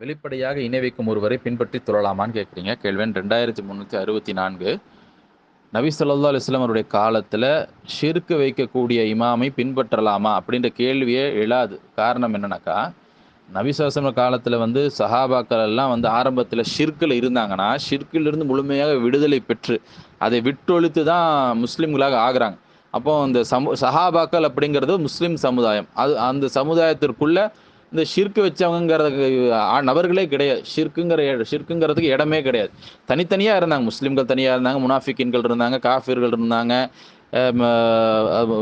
வெளிப்படையாக இணை வைக்கும் ஒருவரை பின்பற்றி தொழலாமான்னு கேட்குறீங்க கேள்வன் ரெண்டாயிரத்தி முந்நூற்றி அறுபத்தி நான்கு. நபி சொல்லா அலைஹி அவருடைய காலத்தில் ஷிர்க்கு வைக்கக்கூடிய இமாமை பின்பற்றலாமா அப்படின்ற கேள்வியே எழாது. காரணம் என்னன்னாக்கா நபிசாசன காலத்தில் வந்து சஹாபாக்கள் எல்லாம் வந்து ஆரம்பத்தில் ஷிர்க்கில் இருந்தாங்கன்னா ஷிர்க்கிலிருந்து முழுமையாக விடுதலை பெற்று அதை விட்டொழித்து தான் முஸ்லீம்களாக ஆகிறாங்க. அப்போ அந்த சமு சஹாபாக்கள் அப்படிங்கிறது முஸ்லீம் சமுதாயம். அது அந்த சமுதாயத்திற்குள்ளே இந்த ஷிர்க்கு வச்சவங்கிறது நபர்களே கிடையாது. ஷிர்க்குங்கிற ஷிர்க்குங்கிறதுக்கு இடமே கிடையாது. தனித்தனியாக இருந்தாங்க. முஸ்லீம்கள் தனியாக இருந்தாங்க முனாஃபிக்கின்கள் இருந்தாங்க காஃபிர்கள் இருந்தாங்க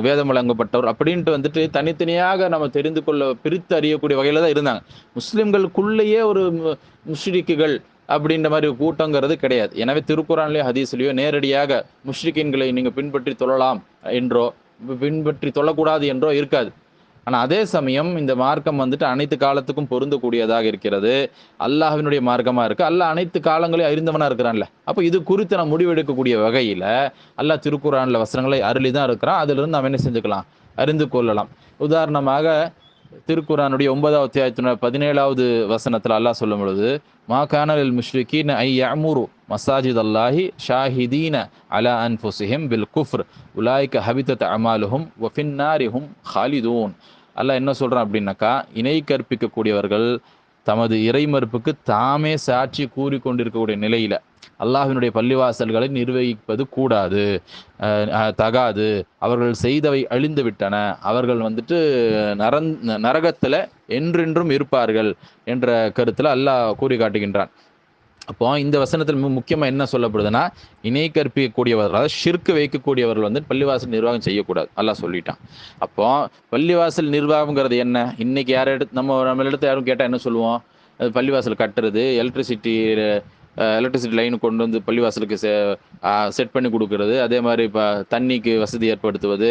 வேதம் வழங்கப்பட்டவர் அப்படின்ட்டு வந்துட்டு தனித்தனியாக நம்ம தெரிந்து கொள்ள பிரித்து அறியக்கூடிய வகையில் தான் இருந்தாங்க. முஸ்லீம்களுக்குள்ளேயே ஒரு முஷ்ரிக்குகள் அப்படின்ற மாதிரி கூட்டங்கிறது கிடையாது. எனவே திருக்குறான்லேயோ ஹதீஸ்லேயோ நேரடியாக முஷ்ரிக்கின்களை நீங்கள் பின்பற்றி தொழலாம் என்றோ பின்பற்றி தொழக்கூடாது என்றோ இருக்காது. ஆனால் அதே சமயம் இந்த மார்க்கம் வந்துட்டு அனைத்து காலத்துக்கும் பொருந்தக்கூடியதாக இருக்கிறது. அல்லாஹினுடைய மார்க்கமாக இருக்குது அல்லாஹ் அனைத்து காலங்களையும் அறிந்தவனாக இருக்கிறான்ல. அப்போ இது குறித்து நான் முடிவெடுக்கக்கூடிய வகையில் அல்லாஹ் திருக்குறானில் வசனங்களை அருளி தான் இருக்கிறான். அதிலிருந்து நாம் என்ன செஞ்சுக்கலாம்? அறிந்து கொள்ளலாம். உதாரணமாக திருக்குறானுடைய ஒன்பதாவது அத்தியாயத்தினுடைய பதினேழாவது வசனத்தில் அல்லாஹ் சொல்லும் பொழுது மா கானலில் முஷ்ரிகீன் ஐ யமுரு மசாஜித் அல்லாஹி ஷாஹிதீன அலா அன்ஃபுசிஹிம் பில் குஃப்ர். உலாய்க ஹபிதத் அமாலுஹும் வஃபின்னாரிஹும் ஹாலிதூன். அல்லாஹ் என்ன சொல்கிறான் அப்படின்னாக்கா இணை கற்பிக்கக்கூடியவர்கள் தமது இறைமறுப்புக்கு தாமே சாட்சி கூறிக்கொண்டிருக்கக்கூடிய நிலையில் அல்லாஹினுடைய பள்ளிவாசல்களை நிர்வகிப்பது கூடாது. அஹ் தகாது. அவர்கள் செய்தவை அழிந்து விட்டன. அவர்கள் வந்துட்டு நரந் நரகத்தில் என்றென்றும் இருப்பார்கள் என்ற கருத்தில் அல்லாஹ் கூறி காட்டுகின்றான். அப்போ இந்த வசனத்தில் முக்கியமாக முக்கியமா என்ன சொல்லப்படுதுன்னா இணை கற்பிக்கக்கூடியவர்கள் அதாவது ஷிர்க்கு வைக்கக்கூடியவர்கள் வந்து பள்ளிவாசல் நிர்வாகம் செய்யக்கூடாது. அல்லாஹ் சொல்லிட்டான். அப்போ பள்ளிவாசல் நிர்வாகம்ங்கிறது என்ன? இன்னைக்கு யார் எடுத்து நம்ம நம்ம யாரும் கேட்டால் என்ன சொல்லுவோம்? பள்ளிவாசல் கட்டுறது எலக்ட்ரிசிட்டி எலக்ட்ரிசிட்டி லைன் கொண்டு வந்து பள்ளிவாசலுக்கு செட் பண்ணி கொடுக்கறது. அதே மாதிரி இப்போ தண்ணிக்கு வசதி ஏற்படுத்துவது.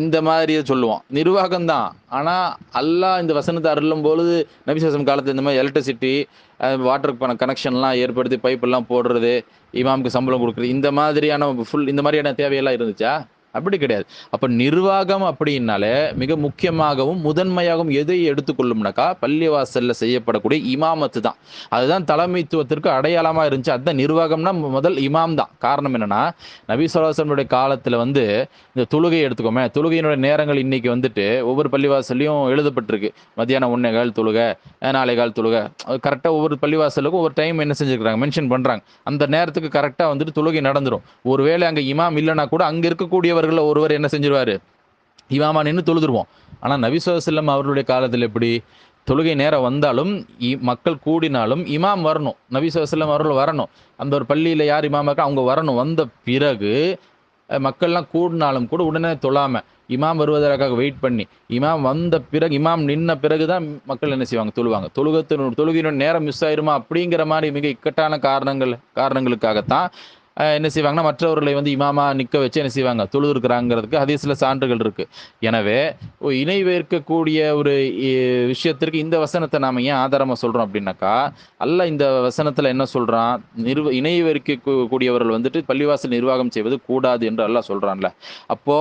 இந்த மாதிரி சொல்லுவோம். நிர்வாகம் தான் ஆனால் அல்லா இந்த வசனத்தை அருளும் பொழுது நபிசாசம் காலத்தில் இந்த மாதிரி எலக்ட்ரிசிட்டி வாட்டருக்கு கனெக்ஷன்லாம் ஏற்படுத்தி பைப்பெல்லாம் போடுறது இமாமுக்கு சம்பளம் கொடுக்குறது இந்த மாதிரியான ஃபுல் இந்த மாதிரியான தேவையெல்லாம் இருந்துச்சா? அப்படி கிடையாது. அப்போ நிர்வாகம் அப்படின்னாலே மிக முக்கியமாகவும் முதன்மையாகவும் எதை எடுத்துக்கொள்ளும்னாக்கா பள்ளிவாசல்ல செய்யப்படக்கூடிய இமாமத்து தான். அதுதான் தலைமைத்துவத்திற்கு அடையாளமாக இருந்துச்சு. அதுதான் நிர்வாகம்னா முதல் இமாம் தான். காரணம் என்னன்னா நபி சொல்லாசனுடைய காலத்தில் வந்து இந்த தொழுகை எடுத்துக்கோமே தொழுகையினுடைய நேரங்கள் இன்னைக்கு வந்துட்டு ஒவ்வொரு பள்ளிவாசல்லையும் எழுதப்பட்டிருக்கு. மத்தியானம் ஒன்னே கால் தொழுகை நாளை கால் தொழுகை. கரெக்டாக ஒவ்வொரு பள்ளிவாசலுக்கும் ஒவ்வொரு டைம் என்ன செஞ்சுருக்காங்க மென்ஷன் பண்ணுறாங்க அந்த நேரத்துக்கு கரெக்டாக வந்துட்டு தொழுகை நடந்துடும் ஒருவேளை அங்கே இமாம் இல்லைன்னா கூட அங்கே தலைவர்களில் ஒருவர் என்ன செஞ்சிருவாரு? இமாமா நின்று தொழுதுருவோம். ஆனால் நபி அவர்களுடைய காலத்தில் எப்படி? தொழுகை நேரம் வந்தாலும் இ- மக்கள் கூடினாலும் இமாம் வரணும். நபி அவர்கள் வரணும். அந்த ஒரு பள்ளியில் யார் இமாமாக்கா அவங்க வரணும். வந்த பிறகு மக்கள்லாம் கூடினாலும் கூட உடனே தொழாம இமாம் வருவதற்காக வெயிட் பண்ணி இமாம் வந்த பிறகு இமாம் நின்ன பிறகு தான் மக்கள் என்ன செய்வாங்க? தொழுவாங்க. தொழுகத்தினோட தொழுகையினோட நேரம் மிஸ் ஆயிருமா? அப்படிங்கிற மாதிரி மிக இக்கட்டான காரணங்கள் காரணங்களுக்காகத்தான் என்ன செய்வாங்கன்னா மற்றவர்களை வந்து இமாமா நிற்க வச்சு என்ன செய்வாங்க? தொழுது இருக்கிறாங்கிறதுக்கு அதே சில சான்றுகள் இருக்கு. எனவே ஒரு இணை வைக்கக்கூடிய ஒரு விஷயத்திற்கு இந்த வசனத்தை நாம ஏன் ஆதாரமாக சொல்றோம் அப்படின்னாக்கா அல்ல இந்த வசனத்தில் என்ன சொல்றான்? நிர்வ இணை வைக்க வந்துட்டு பள்ளிவாசல் நிர்வாகம் செய்வது கூடாது என்று அல்லாஹ் சொல்றான்ல. அப்போ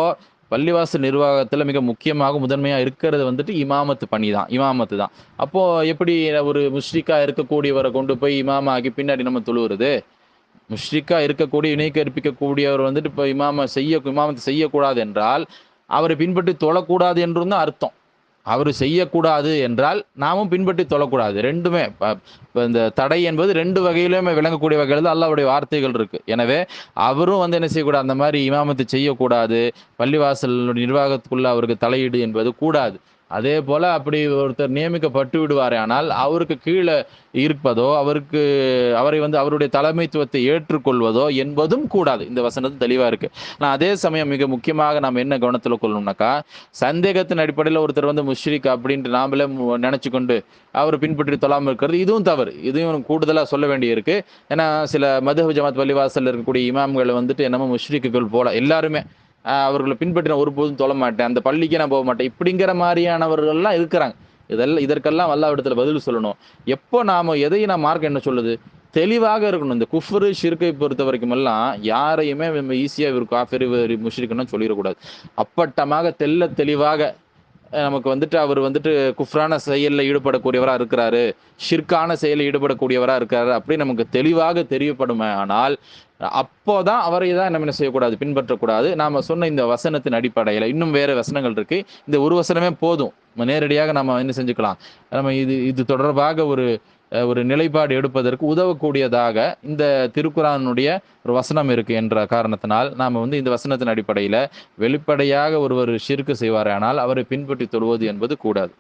பள்ளிவாசல் நிர்வாகத்தில் மிக முக்கியமாக முதன்மையாக இருக்கிறது வந்துட்டு இமாமத்து பணி தான் இமாமத்து தான். அப்போது எப்படி ஒரு முஷ்ரிக்கா இருக்கக்கூடியவரை கொண்டு போய் இமாமா பின்னாடி நம்ம தொழுவுறது? முஷ்ரிக்காக இருக்கக்கூடிய இணை கற்பிக்கக்கூடியவர் வந்துட்டு இப்போ இமாம செய்ய இமாமத்தை செய்யக்கூடாது என்றால் அவரை பின்பற்றி தொழக்கூடாது என்றும் தான் அர்த்தம். அவர் செய்யக்கூடாது என்றால் நாமும் பின்பற்றி தொழக்கூடாது. ரெண்டுமே இப்போ இந்த தடை என்பது ரெண்டு வகையிலுமே விளங்கக்கூடிய வகையில் தான் அல்லாவுடைய வார்த்தைகள் இருக்குது எனவே அவரும் வந்து என்ன செய்யக்கூடாது அந்த மாதிரி இமாமத்தை செய்யக்கூடாது பள்ளிவாசல் நிர்வாகத்துக்குள்ள அவருக்கு தலையீடு என்பது கூடாது. அதே போல அப்படி ஒருத்தர் நியமிக்கப்பட்டு விடுவாரே ஆனால் அவருக்கு கீழே இருப்பதோ அவருக்கு அவரை வந்து அவருடைய தலைமைத்துவத்தை ஏற்றுக்கொள்வதோ என்பதும் கூடாது. இந்த வசனத்து தெளிவா இருக்கு. ஆனால் அதே சமயம் மிக முக்கியமாக நாம் என்ன கவனத்தில் கொள்ளணும்னாக்கா சந்தேகத்தின் அடிப்படையில் ஒருத்தர் வந்து முஷ்ரிக் அப்படின்ட்டு நாமளே நினைச்சு கொண்டு அவர் பின்பற்றி தொழாமல் இருக்கிறது இதுவும் தவறு. இதையும் கூடுதலாக சொல்ல வேண்டியிருக்கு. ஏன்னா சில மதுஹப் ஜமாத் பள்ளிவாசல் இருக்கக்கூடிய இமாம்கள் வந்துட்டு என்னமோ முஷ்ரிக்குகள் போல எல்லாருமே அவர்களை பின்பற்றி நான் ஒருபோதும் தொழ மாட்டேன். அந்த பள்ளிக்கு நான் போக மாட்டேன். இப்படிங்கிற மாதிரியானவர்கள்லாம் இருக்கிறாங்க இதெல்லாம் இதற்கெல்லாம் வல்லாவிடத்தில் இடத்துல பதில் சொல்லணும். எப்போ நாம் எதையும் நான் மார்க் என்ன சொல்லுது? தெளிவாக இருக்கணும். இந்த குஃப்ரு ஷிர்கை பொறுத்த வரைக்கும் எல்லாம் யாரையுமே நம்ம ஈஸியாக இவர் காஃபிர் முஷிருக்குன்னு சொல்லிடக்கூடாது. அப்பட்டமாக தெல்ல தெளிவாக நமக்கு வந்துட்டு அவர் வந்துட்டு குஃப்ரான செயலில் ஈடுபடக்கூடியவராக இருக்கிறாரு ஷிர்கான செயலில் ஈடுபடக்கூடியவராக இருக்கிறாரு அப்படி நமக்கு தெளிவாக தெரியப்படுமே. ஆனால் அப்போதான் அவரை தான் நம்ம என்ன செய்யக்கூடாது? பின்பற்றக்கூடாது. நாம் சொன்ன இந்த வசனத்தின் அடிப்படையில் இன்னும் வேறு வசனங்கள் இருக்குது இந்த ஒரு வசனமே போதும். நேரடியாக நம்ம என்ன செஞ்சுக்கலாம்? நம்ம இது இது தொடர்பாக ஒரு ஒரு நிலைப்பாடு எடுப்பதற்கு உதவக்கூடியதாக இந்த திருக்குறானுடைய ஒரு வசனம் இருக்கு என்ற காரணத்தினால் நாம் வந்து இந்த வசனத்தின் அடிப்படையில் வெளிப்படையாக ஒருவர் ஷிர்க்கு செய்வாரானால் அவரை பின்பற்றி தொழுவது என்பது கூடாது.